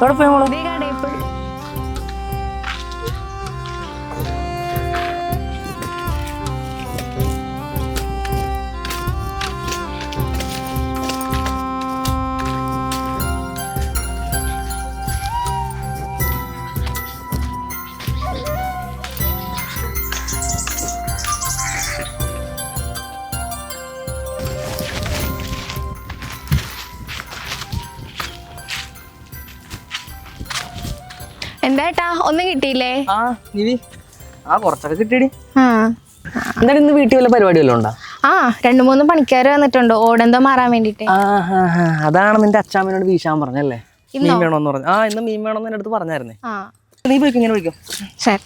తొడపేముడు പോയി മോൾ ദേ കടയിൽ പോയി എന്താ ഏട്ടാ? ഒന്നും കിട്ടിയില്ലേ? ആ നിവി ആ കുറച്ചൊക്കെ കിട്ടിയടി. ആ. എന്തായാലും ഇന്ന് വീട്ടിൽ വല്ല പരിപാടി വല്ലതും ഉണ്ടോ? ആ രണ്ടു മൂന്ന് പണിക്കാർ വന്നിട്ടുണ്ട്. ഓടെന്തോ മാറാൻ വേണ്ടിട്ട്. അതാണ് നിന്റെ അച്ഛാമ്മനോട് വീശാൻ പറഞ്ഞല്ലേ മീൻ? വേണമെന്ന് പറഞ്ഞു ആ ഇന്ന് മീൻ വേണമെന്ന് എന്റെ അടുത്ത് പറഞ്ഞായിരുന്നേ. ആ. നീ പോയിക്കോ ഇങ്ങനെ പോയിക്കോ. ശരി.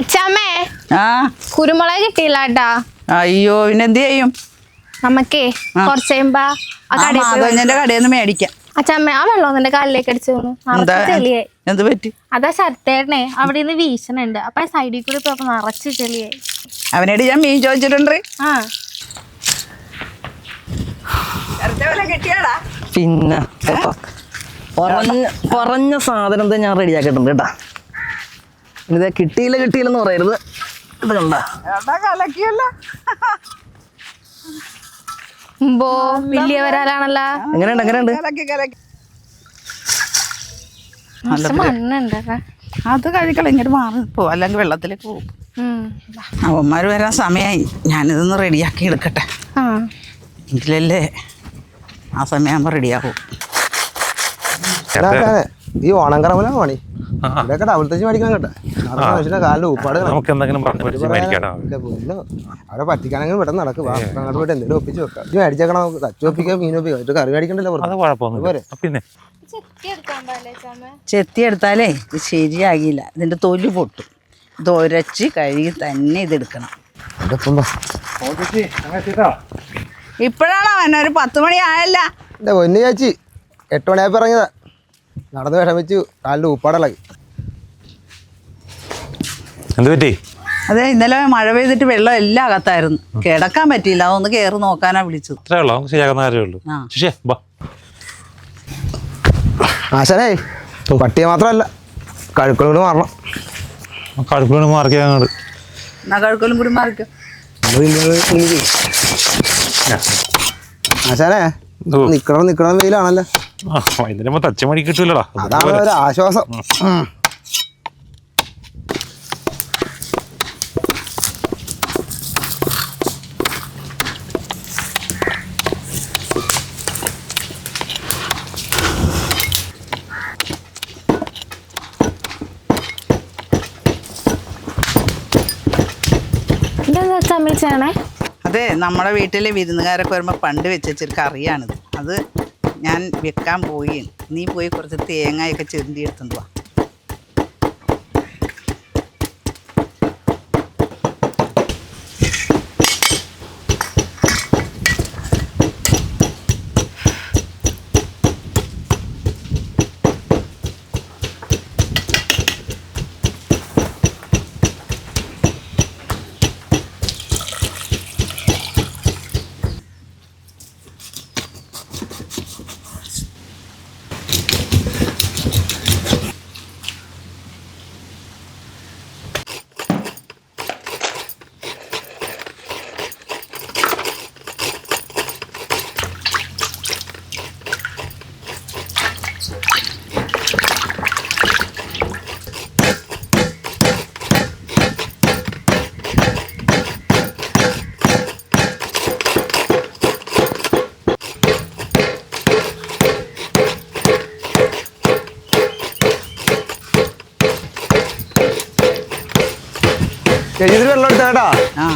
അച്ഛാമ്മേ ആ. കുരുമുളക് കിട്ടിയില്ല കേട്ടാ അയ്യോ പിന്നെ എന്ത് ചെയ്യും? നമുക്കേ കുറച്ച് കഴിയുമ്പോ മാധവന്റെ കടയിൽ നിന്ന് മേടിക്കാം. അച്ഛമ്മ ആ വെള്ളം നിന്റെ കാലിലേക്ക് അടിച്ചു ചെളിയായി. എന്ത് പറ്റി? അതാ ശരത്തേടനെ അവിടെ നിന്ന് വീശണുണ്ട്. അപ്പൊ സൈഡിൽ കൂടി പോയപ്പോ നിറച്ച് ചെളിയായി. അവനോട് ഞാൻ മീൻ ചോദിച്ചിട്ടുണ്ട്. ആ. കിട്ടിയാടാ? പിന്നെ കുറഞ്ഞ സാധനം തന്നെ ഞാൻ റെഡിയാക്കിയിട്ടുണ്ട് കേട്ടാ. ഇത് കിട്ടിയില്ല കിട്ടിയില്ലെന്ന് പറയരുത്. ഇത് കണ്ട. കലക്കിയല്ല. ബോ വലിയ വരാലാണല്ലോ. എങ്ങനെയുണ്ട് എങ്ങനെയുണ്ട്? കലക്കി കലക്കി. കുറച്ച് മണ്ണുണ്ട് അതാ. കഴിക്കളിങ്ങനെ ഇങ്ങോട്ട് മാറി പോ അല്ലെങ്കിൽ വെള്ളത്തിലേക്ക് പോകും. അവന്മാര് അവന്മാർ വരാൻ സമയമായി ഞാനിതൊന്ന് റെഡിയാക്കി എടുക്കട്ടെ. ആ. എങ്കിലല്ലേ ആ സമയമാകുമ്പോൾ റെഡിയാകും ഈ ഓണം കറമലാണ് പണി? ഇതൊക്കെ ഡബിൾ തച്ച് മേടിക്കണം കേട്ടെ. നടന്ന മനുഷ്യന്റെ കാലിൽ ഉപ്പാട് കിടക്കും. നമുക്ക് എന്തെങ്കിലും പറ്റിക്കാനെങ്കിലും പെട്ടെന്ന് അങ്ങോട്ട് പോയിട്ട് ഒപ്പിച്ച് വെക്കാം. ഇത് മേടിച്ചേക്കണം? നമുക്ക് തച്ച് മീൻ കറി മേടിക്കണ്ടല്ലോ പിന്നെ? ചെത്തി എടുത്താലേ ഇത് ശരിയാകില്ല ഇതിന്റെ തൊലി പൊട്ടും. ഇത് ഉരച്ച് കഴുകി തന്നെ ഇത് എടുക്കണം. ഇപ്പോഴാണോ അവൻ ഒരു പത്ത് മണി ആയല്ല. എന്റെ പൊന്നു ചേച്ചി എട്ട് മണിയായപ്പോ ഇറങ്ങിയതാ. നടന്ന് വിഷമിച്ചു. കാലിൽ ഉപ്പാടിളക്കി എന്ത് പറ്റി? അതെ ഇന്നലെ മഴ പെയ്തിട്ട് വെള്ളം എല്ലാം അകത്തായിരുന്നു. കിടക്കാൻ പറ്റിയില്ല അതൊന്ന് കയറി നോക്കാനാ വിളിച്ചു ഇത്രേ ഉള്ളൂ? നമുക്ക് ശരിയാക്കുന്ന കാര്യമേ ഉള്ളൂ. ആ. ശിഷേ ബാ ആശാനേ പട്ടിയെ മാത്രമല്ല കഴുക്കളോട് മാറണം. കടുപ്പിലാണ് മാർക്ക് അങ്ങോട്ട് എന്നാ കഴുക്കലും കൂടി മാറിക്കോ. നമ്മൾ ചെയ്യും. ആശാനേ ഓ. നിക്കണം നിക്കണം വെയിലാണല്ലോ. ആ വൈകുന്നേരം തച്ച കിട്ടൂലടാ. അതാണ് ഒരു ആശ്വാസം. ഉം. ചമ്മിച്ചാണേ അതെ നമ്മുടെ വീട്ടിലെ വിരുന്നുകാരൊക്കെ വരുമ്പോൾ പണ്ട് വെച്ചൊരു കറിയാണിത്. അത് ഞാൻ വെക്കാൻ പോയി. നീ പോയി കുറച്ച് തേങ്ങയൊക്കെ ചെന്തി എടുത്തുകൊണ്ട് വാ. ചേച്ചി ഇതിൽ വെള്ളം ആ.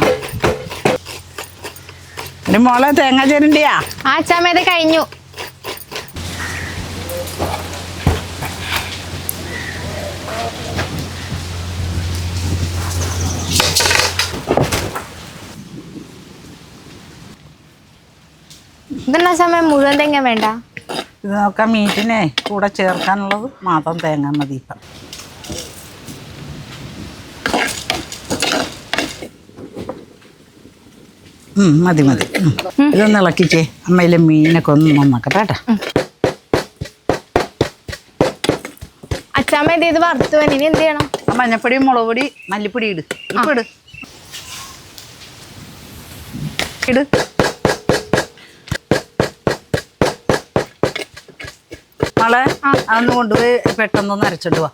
എന്റെ മോളെ തേങ്ങ ചേരണ്ടിയാ? ആ അച്ചാമ്മ ഇത് കഴിഞ്ഞു. ഇതെന്നാ സമയം മുഴുവൻ തേങ്ങ വേണ്ട? ഇത് നോക്കാം മീറ്റിനെ കൂടെ ചേർക്കാനുള്ളത് മാത്രം തേങ്ങ മതി ഇപ്പം. മതി മതി. ഇതൊന്ന് ഇളക്കിക്കേ. അമ്മയിലെ മീനൊക്കെ ഒന്ന് നന്നാക്കട്ടെ കേട്ടോ. അച്ഛാമ്മ ഇത് ഇത് വറുത്ത്. വനി ഇനി എന്ത് ചെയ്യണം? മഞ്ഞപ്പൊടി മുളക് പൊടി മല്ലിപ്പൊടി ഇട്. ഇപ്പൊ ഇട്. ഇട്. മോളെ അതൊന്നും കൊണ്ടുപോയി പെട്ടെന്നൊന്ന് അരച്ചിട്ട് വാ.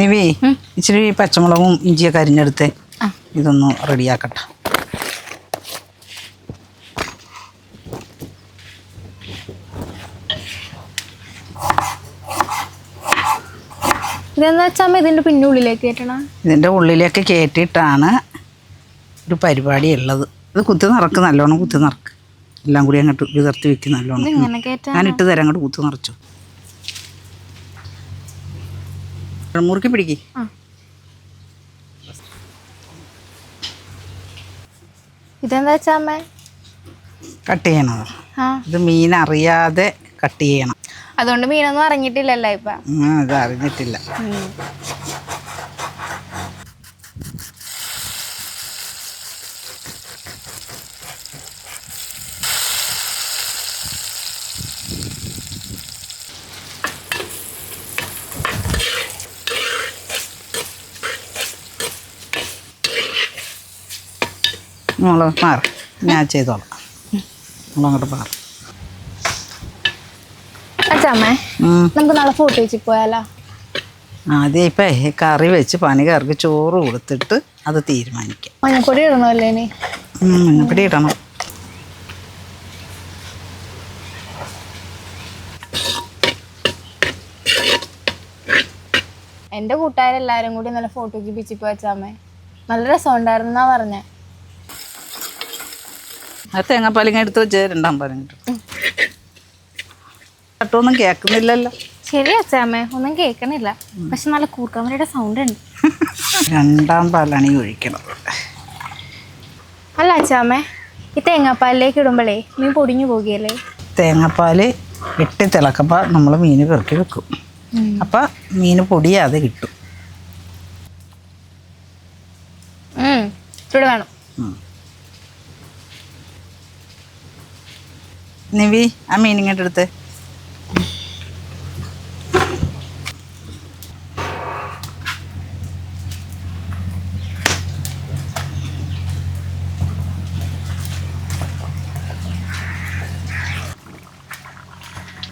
നിവി ഇച്ചിരി പച്ചമുളകും ഇഞ്ചിയൊക്കെ അരിഞ്ഞെടുത്ത് ഇതൊന്ന് റെഡിയാക്കട്ടെ. അച്ഛാമ്മ ഇതിന്റെ പിന്നുള്ളിലേക്ക് കയറ്റണം ഇതിന്റെ ഉള്ളിലേക്ക് കയറ്റിയിട്ടാണ് ഒരു പരിപാടി ഉള്ളത് ഇത് കുത്തി നിറക്ക് നല്ലോണം കുത്തി നിറക്ക്. എല്ലാം കൂടി അങ്ങോട്ട് വിതർത്തി വെക്കും നല്ലോണം. ഞാൻ ഇട്ട് തരാം അങ്ങോട്ട് കുത്തി നിറച്ചു. മുറുക്കി പിടിക്ക്. ഇതെന്താ അച്ഛാമ്മ കട്ട് ചെയ്യണത്. ഇത് മീൻ അറിയാതെ കട്ട് ചെയ്യണം. അതുകൊണ്ട് മീനൊന്നും അറിഞ്ഞിട്ടില്ലല്ലോ ഇപ്പൊ. അത് അറിഞ്ഞിട്ടില്ല. മോൾ മാറി. ഞാൻ ചെയ്തോളാം. മോളങ്ങോട്ട് മാറി. അച്ഛാമ്മേ ഉം. നമുക്ക് നാളെ ഫോട്ടോ വെച്ച് പോയാലോ? ആദ്യം ഇപ്പൊ കറി വെച്ച് പണിക്കാർക്ക് ചോറ് കൊടുത്തിട്ട് അത് തീരുമാനിക്കാം. മഞ്ഞപ്പൊടി ഇടണമല്ലേ ഇനി? മഞ്ഞപ്പൊടി ഇടണം. എന്റെ കൂട്ടുകാരെല്ലാരും കൂടി നല്ല ഫോട്ടോ ചിപ്പിച്ചിപ്പോ വെച്ചാമേ നല്ല രസമുണ്ടായിരുന്നാ പറഞ്ഞേ. ആ തേങ്ങാപ്പാലിങ്ങ എടുത്ത് വെച്ച് രണ്ടാം പാലിങ്ങ കട്ടൊന്നും കേൾക്കുന്നില്ലല്ലോ. ശരി അച്ഛാമ്മേ ഒന്നും കേക്കണില്ല പക്ഷെ നല്ല കൂർക്കാമരയുടെ സൗണ്ട് ഉണ്ട്. രണ്ടാം പാലാണ് ഈ ഒഴിക്കണത്. അല്ല അച്ഛാമ്മേ ഈ തേങ്ങാപ്പാലിലേക്ക് ഇടുമ്പോഴേ മീൻ പൊടിഞ്ഞു പോകുകയല്ലേ? തേങ്ങാപ്പാൽ ഇട്ട് തിളക്കുമ്പോൾ നമ്മൾ മീൻ പെറുക്കി വെക്കും. അപ്പം മീൻ പൊടിയാതെ കിട്ടും. ഇവിടെ വേണം. നിവി ആ മീൻ ഇങ്ങോട്ട് എടുത്ത്.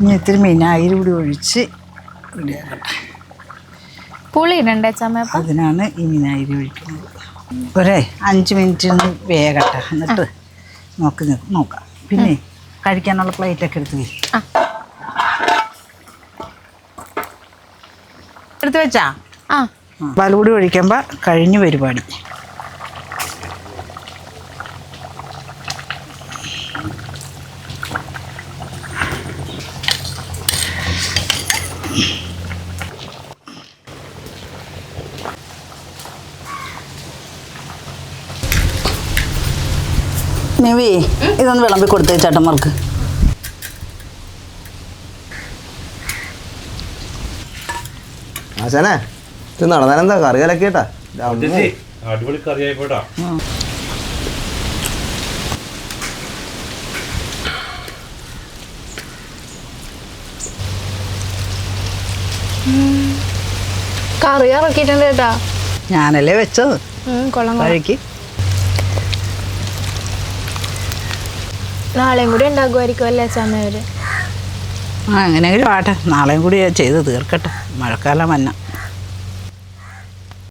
ഇനി ഇത്തിരി മീനായി കൂടി ഒഴിച്ച് റെഡിയാക്കട്ടെ പുളി ഇടണ്ടേ അച്ഛാമ്മ അതിനാണ് ഈ മീനായിരി ഒഴിക്കുന്നത്. ഒരേ അഞ്ച് മിനിറ്റ് ഒന്ന് വേഗട്ടെ. എന്നിട്ട് നിക്ക് നോക്കാം. പിന്നെ കഴിക്കാനുള്ള പ്ലേറ്റൊക്കെ എടുത്ത് വരും ആ. എടുത്ത് വെച്ചാ? ആ. പാലുകൂടി ഒഴിക്കുമ്പോൾ കഴിഞ്ഞു പരിപാടി. നിവി ഇതൊന്ന് വിളമ്പി കൊടുത്തേ ചേട്ടന്മാർക്ക്. ആശാനെ ഇത് നടന്നാലെന്താ? കറി കലക്കിട്ടാ അടിപൊളി കറിയായി പോയിട്ടാ കറി ഇറക്കിയിട്ടുണ്ട് കേട്ടാ ഞാനല്ലേ വെച്ചത്. കൊള്ളാം. കഴിക്ക്. നാളെയും കൂടി ഉണ്ടാകുമായിരിക്കും അല്ലേ അച്ഛാമ്മ ആ ആ എങ്ങനെയെങ്കിലും ആട്ടെ നാളെയും കൂടി ചെയ്ത് തീർക്കട്ടെ. മഴക്കാലം വന്ന.